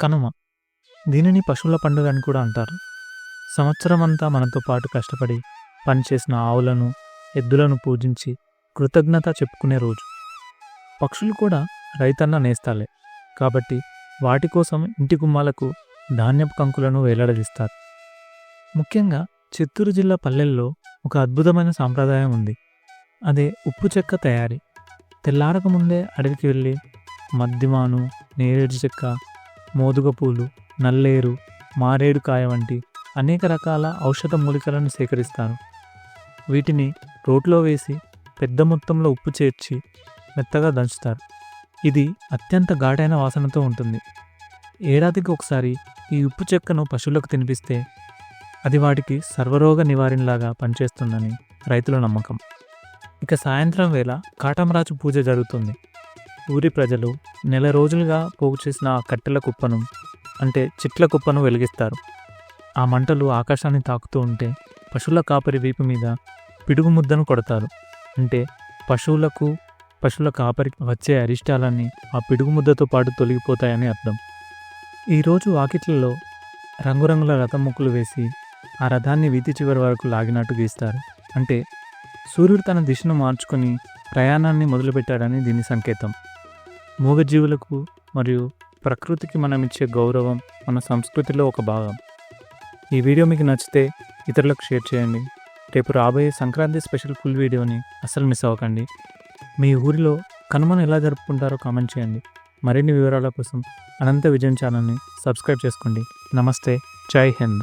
కనుమ. దీనిని పశువుల పండుగ అని కూడా అంటారు. సంవత్సరం అంతా మనతో పాటు కష్టపడి పనిచేసిన ఆవులను ఎద్దులను పూజించి కృతజ్ఞత చెప్పుకునే రోజు. పక్షులు కూడా రైతన్న నేస్తాలే. కాబట్టి వాటి కోసం ఇంటి గుమ్మాలకు ధాన్యపు కంకులను వేలాడదీస్తారు ముఖ్యంగా చిత్తూరు జిల్లా పల్లెల్లో ఒక అద్భుతమైన సాంప్రదాయం ఉంది. అదే ఉప్పు చెక్క తయారీ. తెల్లారక ముందే అడవికి వెళ్ళి మద్దిమాను నేరేడు చెక్క మోదుగపూలు నల్లేరు మారేడుకాయ వంటి అనేక రకాల ఔషధ మూలికలను సేకరిస్తారు. వీటిని రోట్లో వేసి పెద్ద మొత్తంలో ఉప్పు చేర్చి మెత్తగా దంచుతారు. ఇది అత్యంత ఘాటైన వాసనతో ఉంటుంది. ఏడాదికి ఒకసారి ఈ ఉప్పు చెక్కను పశువులకు తినిపిస్తే అది వాటికి సర్వరోగ నివారణలాగా పనిచేస్తుందని రైతుల నమ్మకం. ఇక సాయంత్రం వేళ కాటమరాజు పూజ జరుగుతుంది. ఊరి ప్రజలు నెల రోజులుగా పోగు చేసిన ఆ కట్టెల కుప్పను అంటే చిట్ల కుప్పను వెలిగిస్తారు. ఆ మంటలు ఆకాశాన్ని తాకుతూ ఉంటే పశువుల కాపరి వీపు మీద పిడుగు ముద్దను కొడతారు. అంటే పశువులకు పశువుల కాపరికి వచ్చే అరిష్టాలన్నీ ఆ పిడుగు ముద్దతో పాటు తొలగిపోతాయని అర్థం. ఈరోజు వాకిట్లలో రంగురంగుల రథం ముక్కులు వేసి ఆ రథాన్ని వీధి చివరి వరకు లాగినట్టు గీస్తారు. అంటే సూర్యుడు తన దిశను మార్చుకొని ప్రయాణాన్ని మొదలుపెట్టాడని దీని సంకేతం. మూగజీవులకు మరియు ప్రకృతికి మనం ఇచ్చే గౌరవం మన సంస్కృతిలో ఒక భాగం. ఈ వీడియో మీకు నచ్చితే ఇతరులకు షేర్ చేయండి. రేపు రాబోయే సంక్రాంతి స్పెషల్ ఫుల్ వీడియోని అస్సలు మిస్ అవ్వకండి. మీ ఊరిలో కనుమను ఎలా జరుపుకుంటారో కామెంట్ చేయండి. మరిన్ని వివరాల కోసం అనంత విజయం ఛానల్ని సబ్స్క్రైబ్ చేసుకోండి. నమస్తే. జై హింద్.